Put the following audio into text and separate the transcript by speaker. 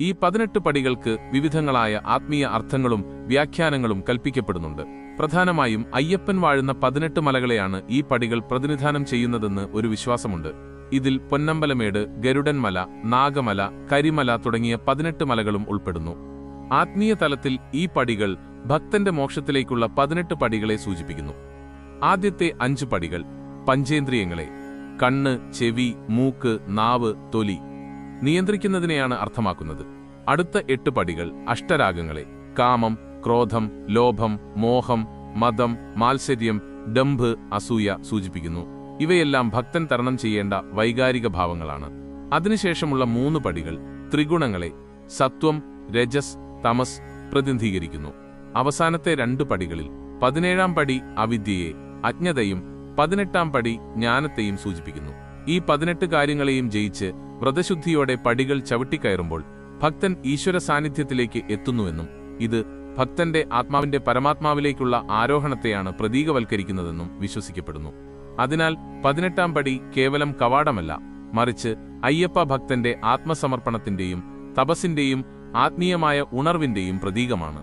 Speaker 1: ഈ പതിനെട്ട് പടികൾക്ക് വിവിധങ്ങളായ ആത്മീയ അർത്ഥങ്ങളും വ്യാഖ്യാനങ്ങളും കൽപ്പിക്കപ്പെടുന്നുണ്ട്. പ്രധാനമായും അയ്യപ്പൻ വാഴുന്ന പതിനെട്ട് മലകളെയാണ് ഈ പടികൾ പ്രതിനിധാനം ചെയ്യുന്നതെന്ന് ഒരു വിശ്വാസമുണ്ട്. ഇതിൽ പൊന്നമ്പലമേട് ഗരുഡൻമല നാഗമല കരിമല തുടങ്ങിയ പതിനെട്ട് മലകളും ഉൾപ്പെടുന്നു. ആത്മീയ തലത്തിൽ ഈ പടികൾ ഭക്തന്റെ മോക്ഷത്തിലേക്കുള്ള പതിനെട്ട് പടികളെ സൂചിപ്പിക്കുന്നു. ആദ്യത്തെ അഞ്ച് പടികൾ പഞ്ചേന്ദ്രിയങ്ങളെ കണ്ണ് ചെവി മൂക്ക് നാവ് തൊലി. നിയന്ത്രിക്കുന്നതിനെയാണ് അർത്ഥമാക്കുന്നത്. അടുത്ത എട്ട് പടികൾ അഷ്ടരാഗങ്ങളെ. കാമം ക്രോധം ലോഭം മോഹം മതം മാത്സര്യം ഡംഭ് അസൂയ സൂചിപ്പിക്കുന്നു. ഇവയെല്ലാം ഭക്തൻ തരണം ചെയ്യേണ്ട വൈകാരിക ഭാവങ്ങളാണ്. അതിനുശേഷമുള്ള മൂന്ന് പടികൾ ത്രിഗുണങ്ങളെ സത്വം രജസ് തമസ് പ്രതിനിധീകരിക്കുന്നു. അവസാനത്തെ രണ്ട് പടികളിൽ പതിനേഴാം പടി അവിദ്യയെ അജ്ഞതയും പതിനെട്ടാം പടി ജ്ഞാനത്തെയും സൂചിപ്പിക്കുന്നു. ഈ പതിനെട്ട് കാര്യങ്ങളെയും ജയിച്ച് വ്രതശുദ്ധിയോടെ പടികൾ ചവിട്ടിക്കയറുമ്പോൾ ഭക്തൻ ഈശ്വര സാന്നിധ്യത്തിലേക്ക് എത്തുന്നുവെന്നും ഇത് ഭക്തന്റെ ആത്മാവിന്റെ പരമാത്മാവിലേക്കുള്ള ആരോഹണത്തെയാണ് പ്രതീകവൽക്കരിക്കുന്നതെന്നും വിശ്വസിക്കപ്പെടുന്നു. അതിനാൽ പതിനെട്ടാം പടി കേവലം കവാടമല്ല മറിച്ച് അയ്യപ്പ ഭക്തന്റെ ആത്മസമർപ്പണത്തിന്റെയും തപസിന്റെയും ആത്മീയമായ ഉണർവിന്റെയും പ്രതീകമാണ്.